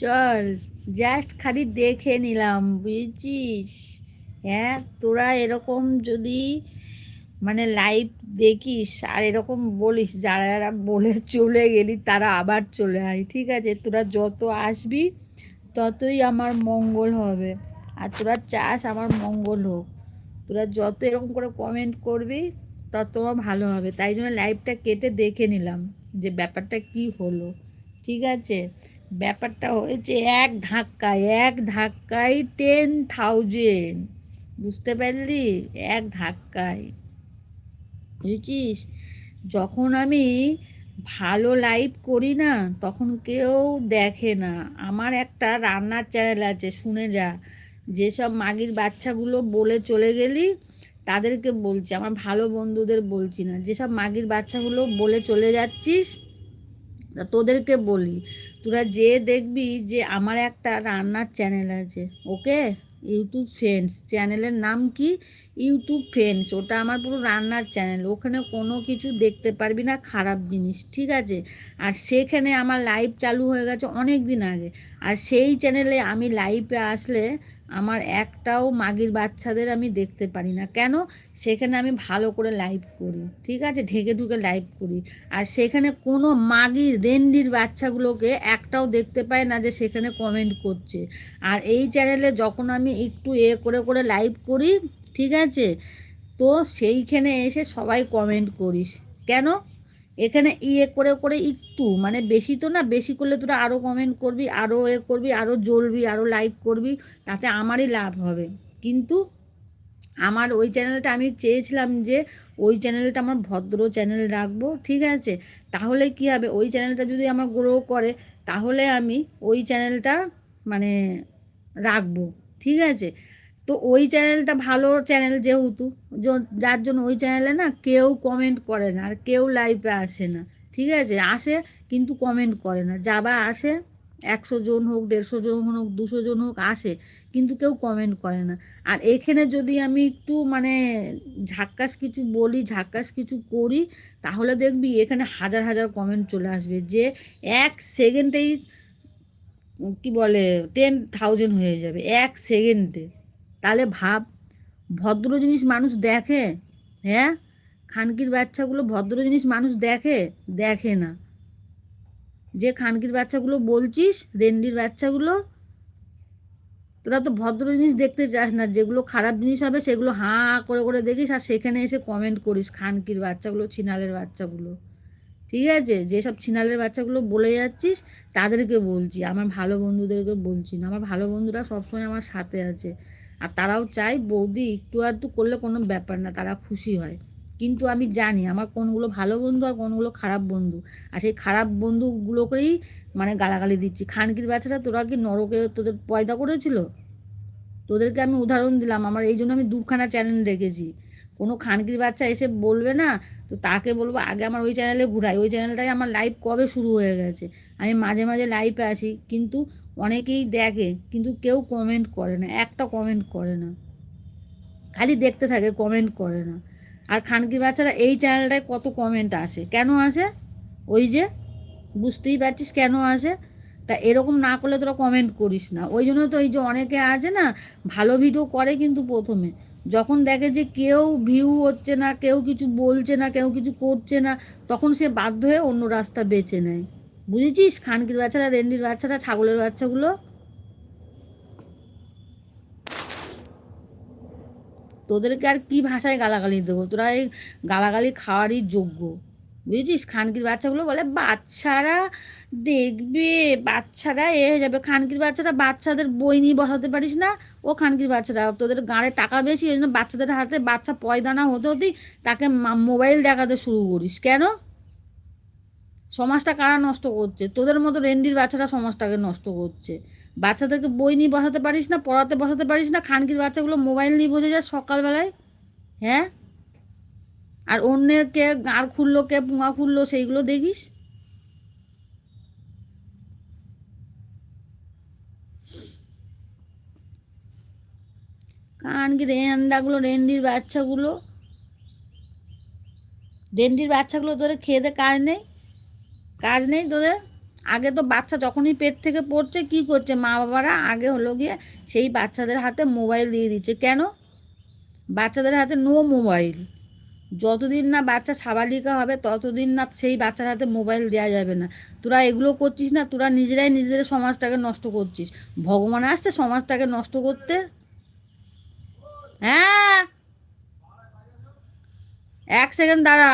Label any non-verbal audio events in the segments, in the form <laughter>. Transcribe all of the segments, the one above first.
চল জাস্ট খালি দেখে নিলাম, বুঝেছিস? হ্যাঁ তোরা এরকম যদি মানে লাইভ দেখিস, আর এরকম বলিস, যারা যারা বলে চলে গেলি, তারা আবার চলে আয়, ঠিক আছে? তোরা যত আসবি, ততই আমার মঙ্গল হবে। আর তোরা চাস আমার মঙ্গল হোক। তোরা যত এরকম করে কমেন্ট করবি, তত আমার ভালো হবে। তাই জন্য লাইভটা কেটে দেখে নিলাম যে ব্যাপারটা কি হলো, ঠিক আছে? ব্যাপারটা হয়েছে এক ধাক্কায় এক ধাক্কায় টেন থাউজেন্ড বুঝতে পারলি? এক ধাক্কায়। বুঝেছিস যখন আমি ভালো লাইভ করি না, তখন কেউ দেখে না। আমার একটা রান্নার চ্যানেল আছে, শুনে যা। যেসব মাগির বাচ্চাগুলো বলে চলে গেলি, তাদেরকে বলছি, আমার ভালো বন্ধুদের বলছি না। যেসব মাগির বাচ্চাগুলো বলে চলে যাচ্ছিস তোদেরকে বলি, তোরা যে দেখবি যে আমার একটা রান্নার চ্যানেল আছে, ওকে? ইউটিউব ফ্রেন্ডস চ্যানেলের নাম কি? ইউটিউব ফ্রেন্ডস, ওটা আমার পুরো রান্নার চ্যানেল ওখানে কোনো কিছু দেখতে পারবি না, খারাপ জিনিস, ঠিক আছে? আর সেখানে আমার লাইভ চালু হয়ে গেছে অনেক দিন আগে, আর সেই চ্যানেলে আমি লাইভে আসলে আমার একটাও মাগির বাচ্চাদের আমি দেখতে পারি না। কেন? সেখানে আমি ভালো করে লাইভ করি, ঠিক আছে? ঢেকে ঢুকে লাইভ করি। আর সেখানে কোনো মাগির, রেন্ডির বাচ্চাগুলোকে একটাও দেখতে পায় না যে সেখানে কমেন্ট করছে। আর এই চ্যানেলে যখন আমি একটু এ করে করে লাইভ করি, ঠিক আছে? তো সেইখানে এসে সবাই কমেন্ট করিস। কেন? এখানে ইয়ে করে করে একটু মানে বেশি তো না, বেশি করলে তোরা আরও কমেন্ট করবি আরও এ করবি আরও জ্বলবি আরও লাইক করবি, তাতে আমারই লাভ হবে। কিন্তু আমার ওই চ্যানেলটা আমি চেয়েছিলাম যে, ওই চ্যানেলটা আমার ভদ্র চ্যানেল রাখব, ঠিক আছে? তাহলে কি হবে? ওই চ্যানেলটা যদি আমার গ্রো করে, তাহলে আমি ওই চ্যানেলটা মানে রাখব, ঠিক আছে? তো ওই চ্যানেলটা ভালো চ্যানেল যেহেতু যার জন্য ওই চ্যানেলে না কেউ কমেন্ট করে না আর কেউ লাইভে আসে না, ঠিক আছে? আসে কিন্তু কমেন্ট করে না। যাবা আসে, একশো জন হোক, দেড়শো জন হোক, দুশো জন হোক, আসে কিন্তু কেউ কমেন্ট করে না। আর এখানে যদি আমি একটু মানে ঝাক্কাস কিছু বলি ঝাক্কাস কিছু করি, তাহলে দেখবি এখানে হাজার হাজার কমেন্ট চলে আসবে যে এক সেকেন্ডেই কি বলে টেন থাউজেন্ড হয়ে যাবে, এক সেকেন্ডে তাহলে ভাব, ভদ্র জিনিস মানুষ দেখে হ্যাঁ? খানকির বাচ্চাগুলো ভদ্র জিনিস মানুষ দেখে দেখে না। যে খানকির বাচ্চাগুলো বলছিস, রেন্ডির বাচ্চাগুলো, তোরা তো ভদ্র জিনিস দেখতে চাস না, যেগুলো খারাপ জিনিস হবে সেগুলো হাঁ করে করে দেখিস, আর সেখানে এসে কমেন্ট করিস খানকির বাচ্চাগুলো, ছিনালের বাচ্চাগুলো। ঠিক আছে? যেসব ছিনালের বাচ্চাগুলো বলে যাচ্ছিস, তাদেরকে বলছি। আমার ভালো বন্ধুদেরকে বলছি না। আমার ভালো বন্ধুরা সবসময় আমার সাথে আছে। আর তারাও চায় বৌদি একটু আধটু করলে কোনো ব্যাপার না, তারা খুশি হয়। কিন্তু আমি জানি আমার কোনগুলো ভালো বন্ধু আর কোনগুলো খারাপ বন্ধু। আর সেই খারাপ বন্ধুগুলোকেই মানে গালাগালি দিচ্ছি। খানকির বাচ্চারা তোরা কি নরকে তোদের পয়দা করেছিল? তোদেরকে আমি উদাহরণ দিলাম। আমার এই জন্য আমি দুখানা চ্যানেল রেখেছি। কোনো খানকির বাচ্চা এসে বলবে না, তো তাকে বলব, আগে আমার ওই চ্যানেলে ঘুরাই। ওই চ্যানেলটাই আমার লাইভ কবে শুরু হয়ে গেছে? আমি মাঝে মাঝে লাইভে আসি। কিন্তু অনেকেই দেখে, কিন্তু কেউ কমেন্ট করে না, একটা কমেন্ট করে না। খালি দেখতে থাকে কমেন্ট করে না। আর খানকি বাচ্চারা এই চ্যানেলটায় কত কমেন্ট আসে? কেন আসে? ওই যে, বুঝতেই পারছিস কেন আসে? তা এরকম না করলে তোরা কমেন্ট করিস না। ওই জন্য তো এই যে অনেকে আছে না, ভালো ভিডিও করে কিন্তু প্রথমে। যখন দেখে যে কেউ ভিউ হচ্ছে না, কেউ কিছু বলছে না, কেউ কিছু করছে না, তখন সে বাধ্য হয়ে অন্য রাস্তা বেছে নেয়। বুঝেছিস? খানকির বাচ্চারা, রেন্ডির বাচ্চারা, ছাগলের বাচ্চাগুলো? তোদেরকে আর কি ভাষায় গালাগালি দেবো তোরা এই গালাগালি খাওয়ারই যোগ্য। বুঝেছিস? খানকির বাচ্চাগুলো বলে, বাচ্চারা দেখবে, বাচ্চারা এ হয়ে যাবে। খানকির বাচ্চারা বাচ্চাদের বই নিয়ে বসাতে পারিস না? ও খানকির বাচ্চারা, তোদের গাঁড়ে টাকা বেশি, ওই জন্য বাচ্চাদের হাতে বাচ্চা পয়দানা হতে হতেই তাকে মোবাইল দেখাতে শুরু করিস। কেন? সমাজটা কারা নষ্ট করছে? তোদের মতো রেন্ডির বাচ্চারা সমাজটাকে নষ্ট করছে। বাচ্চাদেরকে বই নিয়ে বসাতে পারিস না, পড়াতে বসাতে পারিস না, খানকির বাচ্চাগুলো মোবাইল নিয়ে বসে যায় সকালবেলায় হ্যাঁ? আর অন্যের কে গাঁড় খুললো কে, পুঙা খুললো, সেইগুলো দেখিস? কারণ কি রেন্ডাগুলো, রেন্ডির বাচ্চাগুলো? রেন্ডির বাচ্চাগুলো তোদের দে, কাজ নেই? কাজ নেই তোদের? আগে তো বাচ্চা যখনই পেট থেকে পড়ছে, কি করছে মা বাবারা? আগে হলো গিয়ে সেই বাচ্চাদের হাতে মোবাইল দিয়ে দিচ্ছে। কেন? বাচ্চাদের হাতে নো মোবাইল যতদিন না বাচ্চা সাবালিকা হবে, ততদিন না সেই বাচ্চার হাতে মোবাইল দেওয়া যাবে না। তোরা এগুলো করছিস না, তোরা নিজেরাই নিজেদের সমাজটাকে নষ্ট করছিস। ভগবান আসছে সমাজটাকে নষ্ট করতে? হ্যাঁ? এক সেকেন্ড দাঁড়া।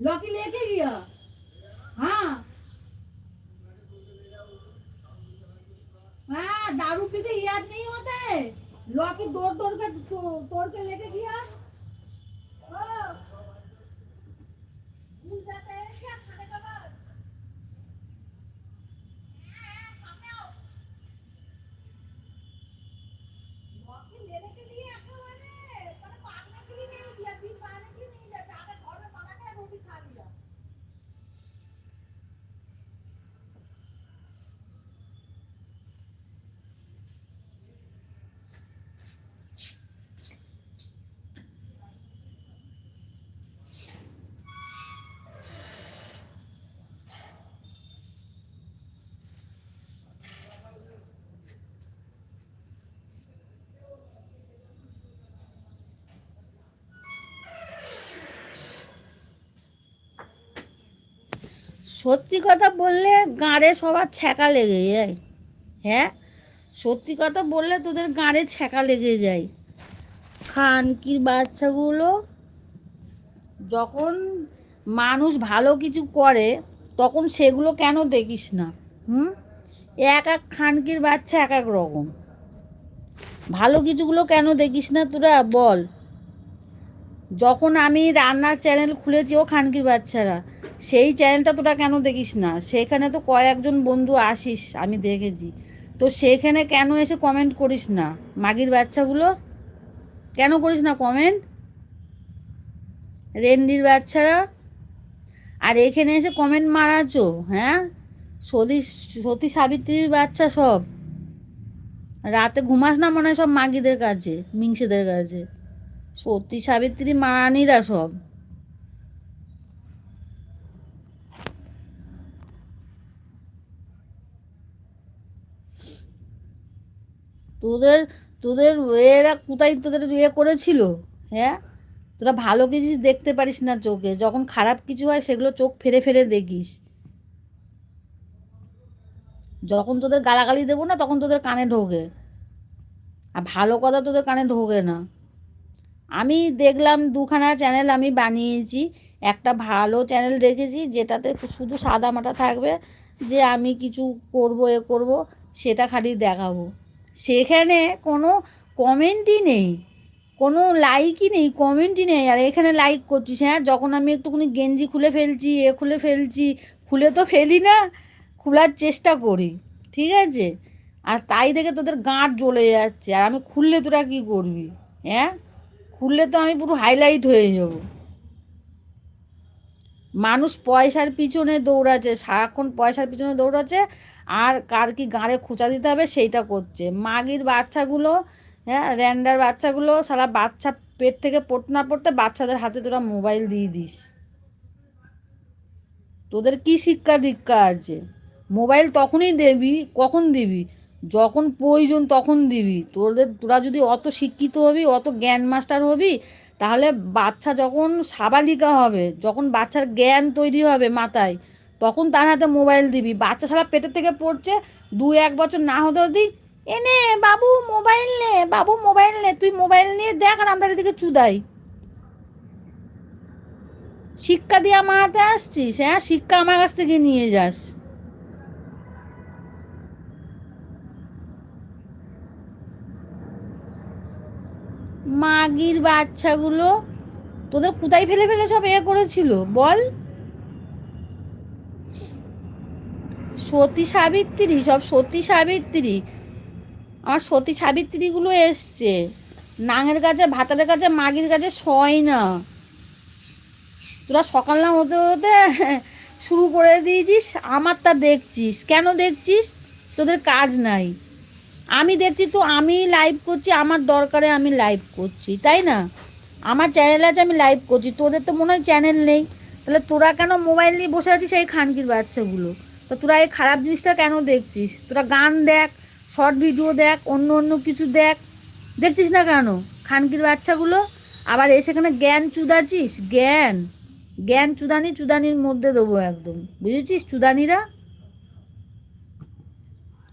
लॉकी लेके गया? हाँ। हाँ दारू याद नहीं होता है। लॉकी दौड़ दौड़ के तो- तोड़ के लेके गया। সত্যি কথা বললে গাঁড়ে সবার ছ্যাঁকা লেগে যায়। হ্যাঁ? সত্যি কথা বললে তোদের গাঁড়ে ছ্যাঁকা লেগে যায়। খানকির বাচ্চাগুলো? যখন মানুষ ভালো কিছু করে, তখন সেগুলো কেন দেখিস না? হুম? এক এক খানকির বাচ্চা এক এক রকম। ভালো কিছুগুলো কেন দেখিস না তোরা? বল। যখন আমি রান্নার চ্যানেল খুলেছি, ও খানকির বাচ্চারা, সেই চ্যানেলটা তোরা কেন দেখিস না? সেখানে তো কয়েকজন বন্ধু আসিস, আমি দেখেছি। তো সেখানে কেন এসে কমেন্ট করিস না? মাগির বাচ্চাগুলো? কেন করিস না কমেন্ট রেন্ডির বাচ্চারা? আর এখানে এসে কমেন্ট মারাছো হ্যাঁ? সতী সতী সাবিত্রীর বাচ্চা সব। রাতে ঘুমাস না মনে হয় সব মাগিদের কাছে, মিংসেদের কাছে। সতী সাবিত্রী মারানিরা সব। তোদের তোদের এরা কোথায় তোদের ইয়ে করেছিল? হ্যাঁ? তোরা ভালো কিছু দেখতে পারিস না চোখে। যখন খারাপ কিছু হয়, সেগুলো চোখ ফেরে ফেরে দেখিস। যখন তোদের গালাগালি দেবো না, তখন তোদের কানে ঢোকে। আর ভালো কথা তোদের কানে ঢোকে না। আমি দেখলাম দুখানা চ্যানেল আমি বানিয়েছি। একটা ভালো চ্যানেল রেখেছি যেটাতে শুধু সাদা মাটা থাকবে যে আমি কিছু করব, এ করব, সেটা খালি দেখাবো। সেখানে কোনো কমেন্টই নেই। কোনো লাইকই নেই কমেন্টই নেই। আর এখানে লাইক করছিস হ্যাঁ? যখন আমি একটুখানি গেঞ্জি খুলে ফেলছি, এ খুলে ফেলছি, খুলে তো ফেলি না, খোলার চেষ্টা করি, ঠিক আছে? আর তাই দেখে তোদের গাঁট জ্বলে যাচ্ছে। আর আমি খুললে তোরা কী করবি হ্যাঁ? খুললে তো আমি পুরো হাইলাইট হয়ে যাব। মানুষ পয়সার পিছনে দৌড়াচ্ছে, সারাক্ষণ পয়সার পিছনে দৌড়াচ্ছে, আর কার কি গাঁড়ে খোঁচা দিতে হবে সেইটা করছে। মাগির বাচ্চাগুলো হ্যাঁ র্যান্ডার বাচ্চাগুলো, সারা বাচ্চা পেট থেকে পড়তে না পড়তে বাচ্চাদের হাতে তোরা মোবাইল দিয়ে দিস। তোদের কি শিক্ষা দীক্ষা আছে? মোবাইল তখনই দিবি, কখন দিবি? যখন প্রয়োজন তখন দিবি। তোদের, তোরা যদি অত শিক্ষিত হবি, অত জ্ঞান মাস্টার হবি, তাহলে বাচ্চা যখন সাবালিকা হবে, যখন বাচ্চার জ্ঞান তৈরি হবে মাথায়, তখন তার হাতে মোবাইল দিবি। বাচ্চা সারা পেটের থেকে পড়ছে, দু এক বছর না হতে হতে এনে বাবু, মোবাইল নে, বাবু, মোবাইল নে, তুই মোবাইল নিয়ে দেখ আর আমরা এদিকে চুদাই। শিক্ষা দিয়ে আমার হাতে আসছিস হ্যাঁ? শিক্ষা আমার কাছ থেকে নিয়ে যাস। মাগির বাচ্চাগুলো তোদের কোথায় ফেলে ফেলে সব এ করেছিল? বল। সতী সাবিত্রী, সব সতী সাবিত্রী। আমার সতী সাবিত্রীগুলো এসছে। নাঙের কাছে, ভাতারের কাছে, মাগির কাছে সয় না। তোরা সকাল না হতে হতে শুরু করে দিয়েছিস আমার তা দেখছিস। কেন দেখছিস? তোদের কাজ নাই। আমি দেখছি তো আমি লাইভ করছি, আমার দরকারে আমি লাইভ করছি, তাই না? আমার চ্যানেল আছে, আমি লাইভ করছি, তোদের তো মনে হয় চ্যানেল নেই। তাহলে তোরা কেন মোবাইল নিয়ে বসে আছিস এই খানকির বাচ্চাগুলো? তো তোরা এই খারাপ জিনিসটা কেন দেখছিস? তোরা গান দেখ শর্ট ভিডিও দেখ, অন্য অন্য কিছু দেখ। দেখছিস না কেন খানকির বাচ্চাগুলো? আবার এসে এখানে জ্ঞান চুদাছিস জ্ঞান। জ্ঞান চুদানি চুদানির মধ্যে দেবো একদম। বুঝেছিস? চুদানিরা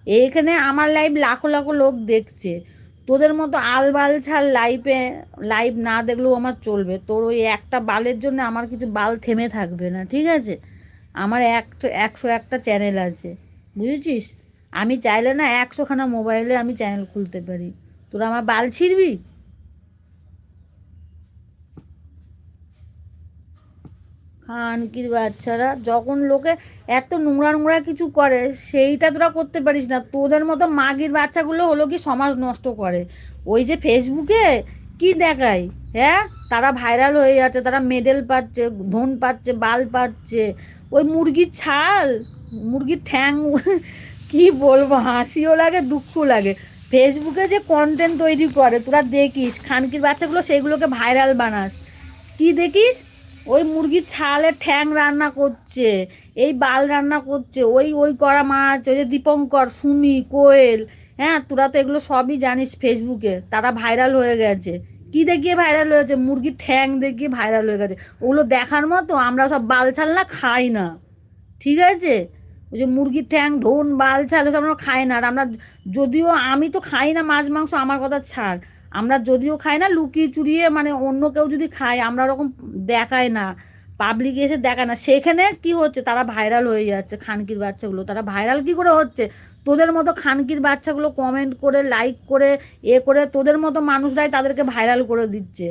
এইখানে আমার লাইভ লাখো লাখো লোক দেখছে। তোদের মতো আলবাল ছাড় লাইভে লাইভ না দেখলেও আমার চলবে। তোর ওই একটা বালের জন্য আমার কিছু বাল থেমে থাকবে না, ঠিক আছে? আমার একশো একশো একটা চ্যানেল আছে, বুঝেছিস? আমি চাইলে না একশোখানা মোবাইলে আমি চ্যানেল খুলতে পারি। তোরা আমার বাল ছিঁড়বি? খানকির বাচ্চারা, যখন লোকে এত নোংরা নোংরা কিছু করে, সেইটা তোরা করতে পারিস না। তোদের মতো মাগির বাচ্চাগুলো হলো কি সমাজ নষ্ট করে। ওই যে ফেসবুকে কি দেখায় হ্যাঁ? তারা ভাইরাল হয়ে যাচ্ছে, তারা মেডেল পাচ্ছে, ধন পাচ্ছে, বাল পাচ্ছে। ওই মুরগির ছাল, মুরগির ঠ্যাং, <laughs> কি বলব, হাসিও লাগে দুঃখ লাগে। ফেসবুকে যে কন্টেন্ট তৈরি করে, তোরা দেখিস, খানকির বাচ্চাগুলো সেইগুলোকে ভাইরাল বানাস। কি দেখিস? ওই মুরগির ছালের ঠ্যাং রান্না করছে, এই বাল রান্না করছে, ওই ওই করা মাছ, ওই যে দীপঙ্কর, সুমি, কোয়েল হ্যাঁ তোরা তো এগুলো সবই জানিস ফেসবুকে, তারা ভাইরাল হয়ে গেছে। কি দেখিয়ে ভাইরাল হয়েছে? মুরগির ঠ্যাং দেখিয়ে ভাইরাল হয়ে গেছে। ওগুলো দেখার মতো আমরা সব বাল ছাল না খাই না। ঠিক আছে? ওই যে মুরগির ঠ্যাং, ধন, বাল ছাল, ওসব আমরা খাই না। আর আমরা যদিও আমি তো খাই না মাছ, মাংস, আমার কথা ছাড়। আমরা যদিও খাই না, লুকিয়ে চুরিয়ে মানে অন্য কেউ যদি খায়, আমরা ওরকম দেখায় না পাবলিক এসে দেখায় না। সেখানে কি হচ্ছে? তারা ভাইরাল হয়ে যাচ্ছে খানকির বাচ্চাগুলো। তারা ভাইরাল কি করে হচ্ছে? তোদের মতো খানকির বাচ্চাগুলো কমেন্ট করে লাইক করে, এ করে তোদের মতো মানুষরাই তাদেরকে ভাইরাল করে দিচ্ছে।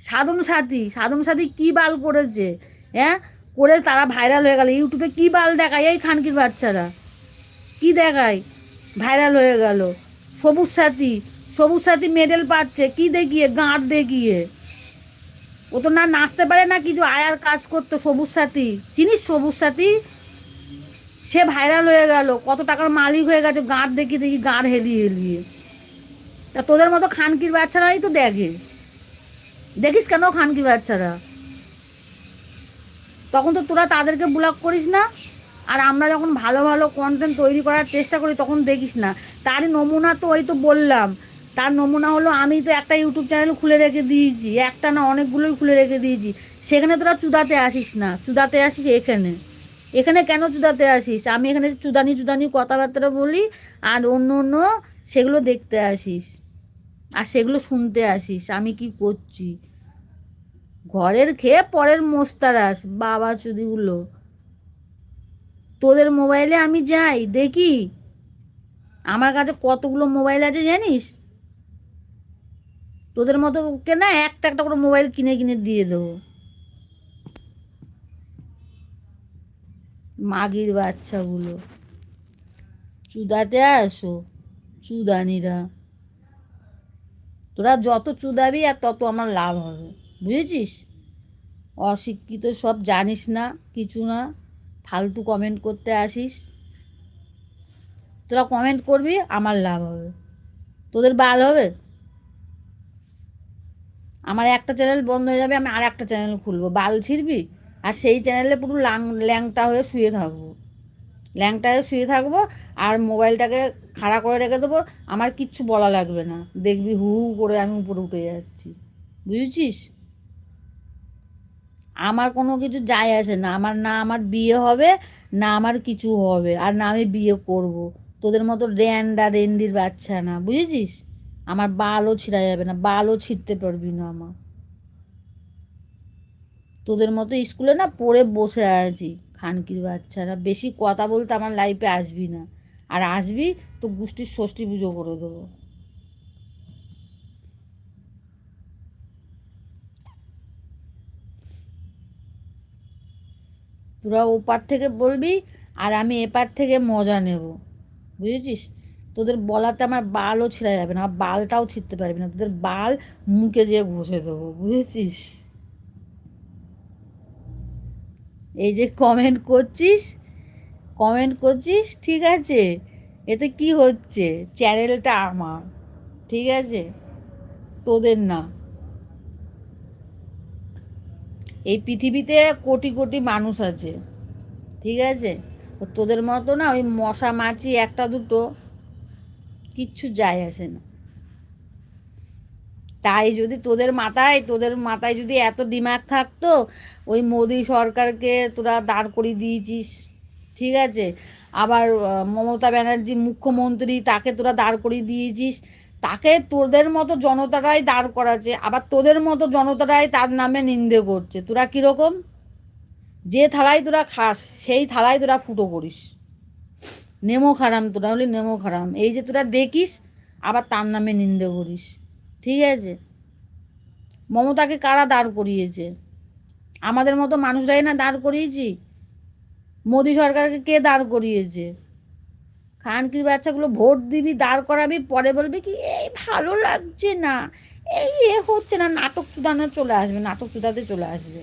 সাধন সাথী সাধন সাথী কী বাল করেছে? হ্যাঁ? করে তারা ভাইরাল হয়ে গেল। ইউটিউবে কী বাল দেখায় এই খানকির বাচ্চারা? কি দেখায়? ভাইরাল হয়ে গেল। সবুজ সাথী সবুজ সাথী মেডেল পাচ্ছে। কি দেখিয়ে? গাঁট দেখিয়ে। ও তো না নাচতে পারে না কিছু আয়ার কাজ করতো সবুজ সাথী। চিনিস সবুজ সাথী? সে ভাইরাল হয়ে গেল, কত টাকার মালিক হয়ে গেছে গাঁট দেখি দেখি গাঁট হেলিয়ে হেলিয়ে। তা তোদের মতো খানকির বাচ্চারাই তো দেখে। দেখিস কেন খানকির বাচ্চারা? তখন তো তোরা তাদেরকে ব্লক করিস না, আর আমরা যখন ভালো ভালো কন্টেন্ট তৈরি করার চেষ্টা করি তখন দেখিস না। তারই নমুনা তো ওই তো বললাম। তার নমুনা হলো, আমি তো একটা ইউটিউব চ্যানেল খুলে রেখে দিয়েছি, একটা না অনেকগুলোই খুলে রেখে দিয়েছি। সেখানে তোরা চুদাতে আসিস না, চুদাতে আসিস এখানে। এখানে কেন চুদাতে আসিস? আমি এখানে চুদানি চুদানি কথাবার্তা বলি, আর অন্য অন্য সেগুলো দেখতে আসিস, আর সেগুলো শুনতে আসিস, আমি কি করছি? ঘরের খেয়ে পরের মোস্তারাস বাবা চুদিগুলো তোদের মোবাইলে আমি যাই, দেখি। আমার কাছে কতগুলো মোবাইল আছে জানিস? তোদের মতো কে না একটা একটা করে মোবাইল কিনে কিনে দিয়ে দেবো। মাগির বাচ্চাগুলো। চুদাতে আসো, চুদানিরা। তোরা যত চুদাবি আর তত আমার লাভ হবে, বুঝেছিস? অশিক্ষিত সব জানিস না, কিছু না, ফালতু কমেন্ট করতে আসিস। তোরা কমেন্ট করবি, আমার লাভ হবে। তোদের বাল হবে? আমার একটা চ্যানেল বন্ধ হয়ে যাবে, আমি আর একটা চ্যানেল খুলবো। বাল ছিড়বি? আর সেই চ্যানেলে পুরো লাং ল্যাংটা হয়ে শুয়ে থাকব। ল্যাংটা হয়ে শুয়ে থাকব, আর মোবাইলটাকে খাড়া করে রেখে দেবো। আমার কিচ্ছু বলা লাগবে না। দেখবি হু হু করে আমি উপরে উঠে যাচ্ছি। বুঝেছিস? আমার কোনো কিছু যায় আসে না। আমার না আমার বিয়ে হবে, না আমার কিছু হবে। আর না আমি বিয়ে করব। তোদের মতো র্যান্ডা রেন্ডির বাচ্চা না। বুঝেছিস? আমার বালও ছিঁড়া যাবে না, বালও ছিঁড়তে পারবি না আমার তোদের মতো স্কুলে না পড়ে বসে আছি খানকির বাচ্চারা। বেশি কথা বলতে আমার লাইফে আসবি না। আর আসবি তো গোষ্ঠীর ষষ্ঠী পুজো করে দেবো। তোরা ওপার থেকে বলবি, আর আমি এপার থেকে মজা নেব। বুঝেছিস? তোদের বলাতে আমার বালও ছিঁড়া যাবে না বালটাও ছিঁড়তে পারবি না। তোদের বাল মুখে যেয়ে ঘষে দেবো, বুঝেছিস? এই যে কমেন্ট করছিস কমেন্ট করছিস, ঠিক আছে? এতে কি হচ্ছে? চ্যানেলটা আমার, ঠিক আছে? তোদের না। এই পৃথিবীতে কোটি কোটি মানুষ আছে, ঠিক আছে? তোদের মতো না ওই মশা মাছি একটা দুটো কিচ্ছু যায় আসে না। তাই যদি তোদের মাথায় তোদের মাথায় যদি এত দিমাগ থাকতো, ওই মোদি সরকারকে তোরা দাঁড় করিয়ে দিয়েছিস, ঠিক আছে? আবার মমতা ব্যানার্জি মুখ্যমন্ত্রী, তাকে তোরা দাঁড় করিয়ে দিয়েছিস, তাকে তোদের মতো জনতারাই দাঁড় করাছে আবার তোদের মতো জনতারাই তার নামে নিন্দে করছে। তোরা কীরকম? যে থালায় তোরা খাস, সেই থালায় তোরা ফুটো করিস। নেমো খারাম, তোরা হলি নেমো খারাম। এই যে তোরা দেখিস, আবার তার নামে নিন্দে করিস। ঠিক আছে? মমতাকে কারা দাঁড় করিয়েছে? আমাদের মতো মানুষরাই না দাঁড় করিয়েছি? মোদী সরকারকে কে দাঁড় করিয়েছে? খানকির বাচ্চাগুলো ভোট দিবি, দাঁড় করাবি, পরে বলবি কি, এই ভালো লাগছে না, এই এ হচ্ছে না, নাটক চুদানো চলে আসবে, নাটক চুদাতে চলে আসবে।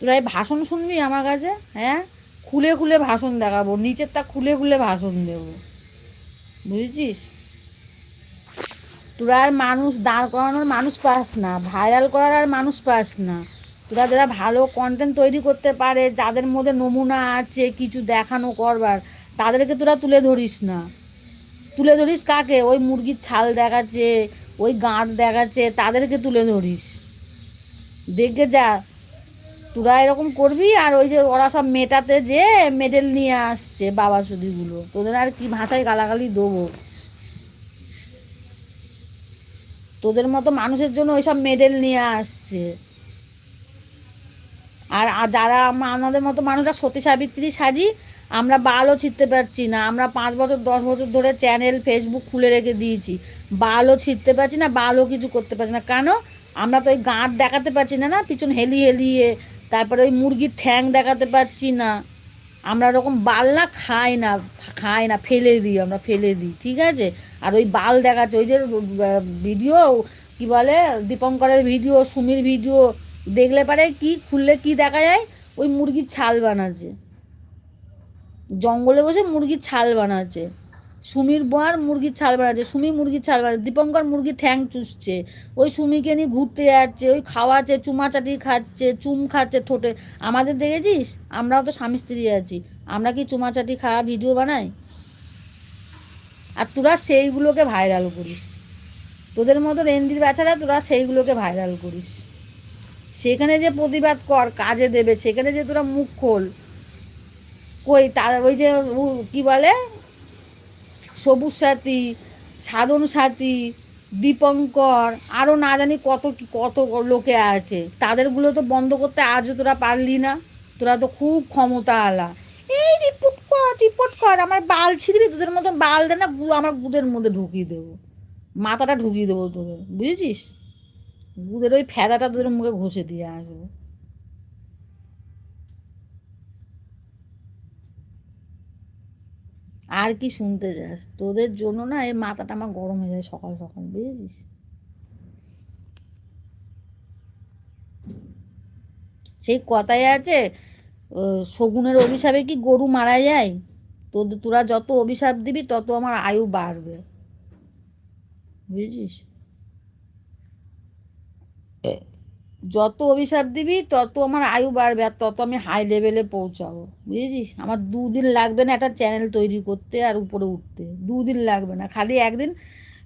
তোরা এই ভাষণ শুনবি আমার কাছে? হ্যাঁ? খুলে খুলে ভাষণ দেখাবো নিচের তা খুলে খুলে ভাষণ দেব। বুঝেছিস? তোরা আর মানুষ, দাঁড় করানোর মানুষ পাস না ভাইরাল করার আর মানুষ পাস না। তোরা যারা ভালো কন্টেন্ট তৈরি করতে পারে, যাদের মধ্যে নমুনা আছে, কিছু দেখানো করবার, তাদেরকে তোরা তুলে ধরিস না। তুলে ধরিস কাকে? ওই মুরগির ছাল দেখাচ্ছে, ওই গাঁট দেখাচ্ছে, তাদেরকে তুলে ধরিস। দেখে যা তোরা এরকম করবি আর ওই যে ওরা সব মেটাতে যে মেডেল নিয়ে আসছে বাবা সুদিগুলো তোদের আর কি ভাষায় গালাগালি দেবো? তোদের মতো মানুষের জন্য ওইসব মেডেল নিয়ে আসছে। আর যারা আমাদের মতো মানুষরা সতী সাবিত্রী সাজি, আমরা বালও ছিঁড়তে পারছি না। আমরা পাঁচ বছর, দশ বছর ধরে চ্যানেল ফেসবুক খুলে রেখে দিয়েছি। বালও ছিঁড়তে পারছি না, বালও কিছু করতে পারছি না। কেন? আমরা তো ওই গাঁট দেখাতে পারছি না না? পিছন হেলিয়ে হেলিয়ে তারপরে ওই মুরগির ঠ্যাং দেখাতে পারছি না। আমরা ওরকম বাল না খাই না খাই না, ফেলে দিই, আমরা ফেলে দিই, ঠিক আছে? আর ওই বাল দেখাচ্ছে, ওই যে ভিডিও, কি বলে, দীপঙ্করের ভিডিও, সুমির ভিডিও, দেখলে পারে কি, খুললে কি দেখা যায়? ওই মুরগির ছাল বানাচ্ছে। জঙ্গলে বসে মুরগির ছাল বানাচ্ছে। সুমির বোয়ার মুরগির ছাল বানাচ্ছে সুমি মুরগির ছাল বানাচ্ছে দীপঙ্কর মুরগি ঠ্যাং চুষছে, ওই সুমিকে নিয়ে ঘুরতে যাচ্ছে, ওই খাওয়াচ্ছে, চুমাচাটি খাচ্ছে, চুম খাচ্ছে ঠোঁটে। আমাদের দেখেছিস? আমরাও তো স্বামী স্ত্রী আছি। আমরা কি চুমাচাটি খাওয়া ভিডিও বানাই? আর তোরা সেইগুলোকে ভাইরাল করিস। তোদের মতো রেন্ডির বাচ্চারা তোরা সেইগুলোকে ভাইরাল করিস। সেখানে যে প্রতিবাদ কর, কাজে দেবে, সেখানে যে তোরা মুখ খোল। কই তার ওই যে কি বলে? সবুজ সাথী সাধন সাথী দীপঙ্কর আরও না জানি কত কত লোকে আছে। তাদেরগুলো তো বন্ধ করতে আজও তোরা পারলি না। তোরা তো খুব ক্ষমতা আলা এই রিপোর্ট কর রিপোর্ট কর, আমার বাল ছিঁড়বি, তোদের মতো বাল দে না আমার গুদের মধ্যে ঢুকিয়ে দেবো। মাথাটা ঢুকিয়ে দেবো তোদের, বুঝেছিস? গুদের ওই ফেদাটা তোদের মুখে ঘষে দিয়ে আসব। আর কি শুনতে চাস? তোদের জন্য না এই মাথাটা আমার গরম হয়ে যায় সকাল সকাল, বুঝেছিস? সেই কথাই আছে শগুনের অভিশাপে কি গরু মারা যায়? তোদের, তোরা যত অভিশাপ দিবি তত আমার আয়ু বাড়বে। বুঝেছিস? যত অভিশাপ দিবি, তত আমার আয়ু বাড়বে আর তত আমি হাই লেভেলে পৌঁছাবো। বুঝেছিস? আমার দুদিন লাগবে না একটা চ্যানেল তৈরি করতে আর উপরে উঠতে। দুদিন লাগবে না। খালি একদিন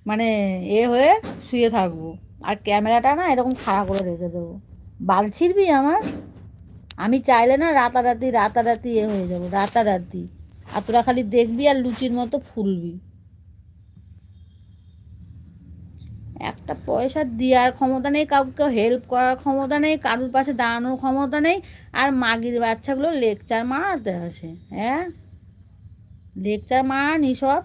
মানে এ হয়ে শুয়ে থাকব। আর ক্যামেরাটা না এরকম খাড়া করে রেখে দেবো। বাল ছিড়বি আমার? আমি চাইলে না রাতারাতি রাতারাতি এ হয়ে যাব। রাতারাতি। আর তোরা খালি দেখবি আর লুচির মতো ফুলবি। একটা পয়সা দেওয়ার ক্ষমতা নেই, কাউকে হেল্প করার ক্ষমতা নেই, কারুর পাশে দাঁড়ানোর ক্ষমতা নেই, আর মাগির বাচ্চাগুলো লেকচার মারাতে আসে হ্যাঁ? লেকচার মারানি সব।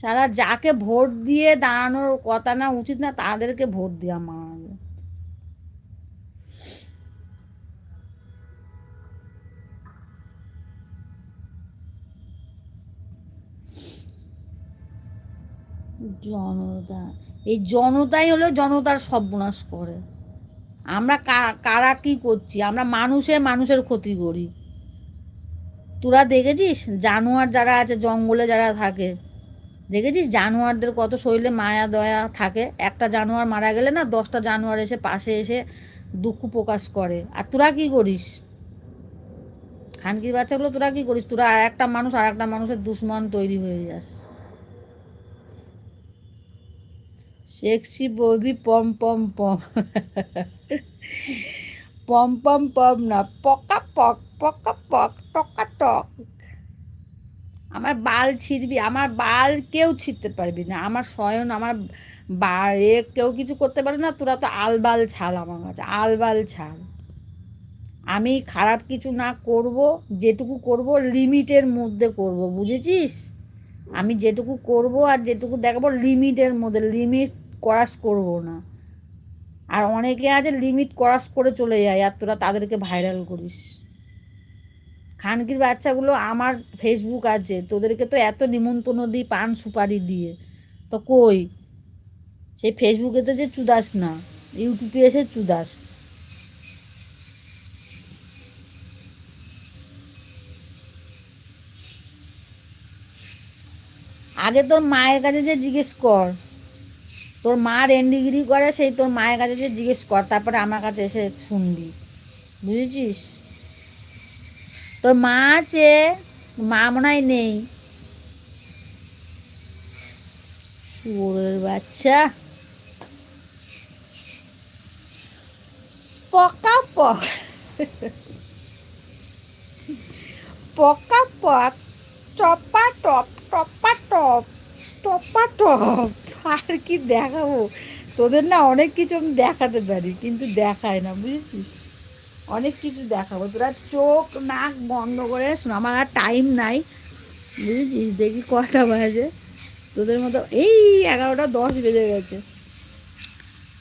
সারা যাকে ভোট দিয়ে দাঁড়ানোর কথা না, উচিত না তাদেরকে ভোট দেওয়া মারাবে জনতা। এই জনতাই হলো জনতার সর্বনাশ করে। আমরা কারা কি করছি? আমরা মানুষে মানুষের ক্ষতি করি। তোরা দেখেছিস? জানোয়ার যারা আছে, জঙ্গলে যারা থাকে, দেখেছিস? জানোয়ারদের কত শরীরে মায়া, দয়া থাকে। একটা জানোয়ার মারা গেলে না, দশটা জানোয়ার এসে পাশে এসে দুঃখ প্রকাশ করে। আর তোরা কি করিস? খানকির বাচ্চাগুলো তোরা কি করিস? তোরা আর একটা মানুষ, আর একটা মানুষের দুশ্মন তৈরি হয়ে যাস। সেক্সি বৌদি, পম পম পম। পম পম পম না, পকা পক পকা পক, টকা টক। আমার বাল ছিঁড়বি, আমার বাল কেউ ছিঁড়তে পারবি না। আমার স্বয়ন, আমার বা, এ কেউ কিছু করতে পারে না, তোরা তো আলবাল ছাল আমার কাছে আলবাল ছাল। আমি খারাপ কিছু না করব, যেটুকু করব, লিমিটের মধ্যে করব, বুঝেছিস? আমি যেটুকু করব আর যেটুকু দেখাবো, লিমিটের মধ্যে, লিমিট ক্রস করব না। আর অনেকে আছে লিমিট ক্রস করে চলে যায় আর তোরা তাদেরকে ভাইরাল করিস। খানকির বাচ্চাগুলো আমার ফেসবুক আছে, তোদেরকে তো এত নিমন্ত্রণ দিই পান সুপারি দিয়ে। তো কই? সেই ফেসবুকে তো যে চুদাস না ইউটিউবে এসে চুদাস। আগে তোর মায়ের কাছে যে জিজ্ঞেস কর। তোর মা রেন্ডিগিরি করে, সেই তোর মায়ের কাছে যে জিজ্ঞেস কর, তারপরে আমার কাছে এসে শুনবি। বুঝেছিস? তোর মা আছে, মা মনে হয় নেই। বাচ্চা। পকা পক। পকা পক, টপা টপ টপা টপ। টপা টপ, আর কি দেখাবো? তোদের না অনেক কিছু আমি দেখাতে পারি, কিন্তু দেখায় না, বুঝেছিস? অনেক কিছু দেখাবো। তোরা চোখ নাক বন্ধ করে শোনো, আমার আর টাইম নাই, বুঝেছিস? দেখি কটা বাজে। তোদের মতো, এই এগারোটা দশ বেজে গেছে।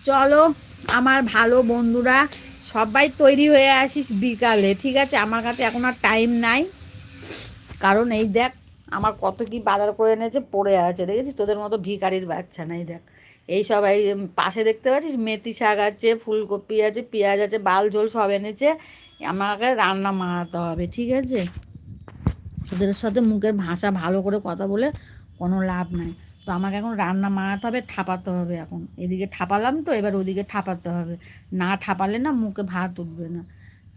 চলো, আমার ভালো বন্ধুরা, সবাই তৈরি হয়ে আসিস বিকালে, ঠিক আছে? আমার কাছে এখন আর টাইম নাই। কারণ এই দেখ আমার কত কি বাজার করে এনেছে, পড়ে আছে, দেখেছিস? তোদের মতো ভিকারির বাচ্চা নাই, দেখ। এই সব, এই পাশে দেখতে পাচ্ছিস? মেথি শাক আছে, ফুলকপি আছে, পেঁয়াজ আছে, বাল ঝোল সব এনেছে। আমাকে রান্না মারাতে হবে, ঠিক আছে? তোদের সাথে মুখের ভাষা ভালো করে কথা বলে কোনো লাভ নাই। তো আমাকে এখন রান্না মারাতে হবে, ঠাপাতে হবে এখন। এদিকে ঠাপালাম তো, এবার ওদিকে ঠাপাতে হবে। না ঠাপালে না মুখে ভাত উঠবে না।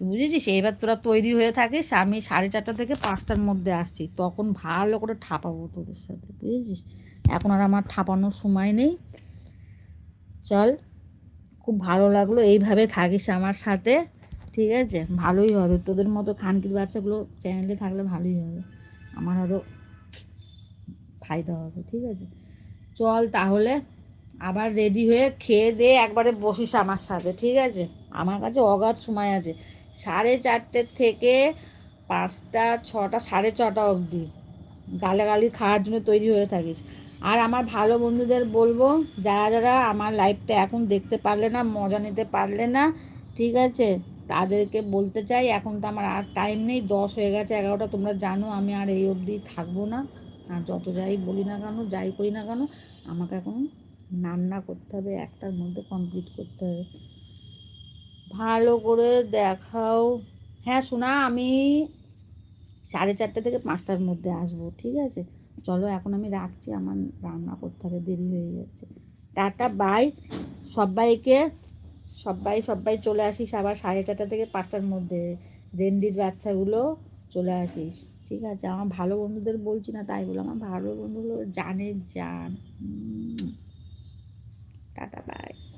বুঝেছিস? এবার তোরা তৈরি হয়ে থাকিস, আমি সাড়ে চারটা থেকে পাঁচটার মধ্যে আসছি। তখন ভালো করে ঠাপাবো তোদের সাথে, বুঝেছিস? এখন আর আমার ঠাপানোর সময় নেই। চল, খুব ভালো লাগল, এইভাবে থাকিস আমার সাথে, ঠিক আছে? ভালোই হবে। তোদের মতো খানকির বাচ্চাগুলো চ্যানেলে থাকলে ভালোই হবে। আমার আরও ফায়দা হবে, ঠিক আছে? চল তাহলে, আবার রেডি হয়ে খেয়ে দিয়ে একবারে বসিস আমার সাথে, ঠিক আছে? আমার কাছে অগাধ সময় আছে। সাড়ে চারটের থেকে পাঁচটা, ছটা, সাড়ে ছটা অবধি। গালাগালি খাওয়ার জন্য তৈরি হয়ে থাকিস। আর আমার ভালো বন্ধুদের বলব, যারা যারা আমার লাইফটা এখন দেখতে পারলে না, মজা নিতে পারলে না, ঠিক আছে? তাদেরকে বলতে চাই, এখন তো আমার আর টাইম নেই, দশ হয়ে গেছে, এগারোটা, তোমরা জানো আমি আর এই অবধি থাকব না। আর যত যাই বলি না কেন, যাই করি না কেন, আমাকে এখন রান্না করতে হবে, একটার মধ্যে কমপ্লিট করতে হবে। ভালো করে দেখাও। হ্যাঁ শোনা, আমি সাড়ে চারটে থেকে পাঁচটার মধ্যে আসব, ঠিক আছে? চলো, এখন আমি রাখছি, আমার রান্না করতে হবে, দেরি হয়ে যাচ্ছে। Tata, bye. সবাইকে, সবাই সবাই চলে আসিস আবার সাড়ে চারটা থেকে পাঁচটার মধ্যে। রেন্ডির বাচ্চাগুলো চলে আসিস, ঠিক আছে? আমার ভালো বন্ধুদের বলছি না, তাই বলে আমার ভালো বন্ধুগুলো জানে, জান। Tata, bye.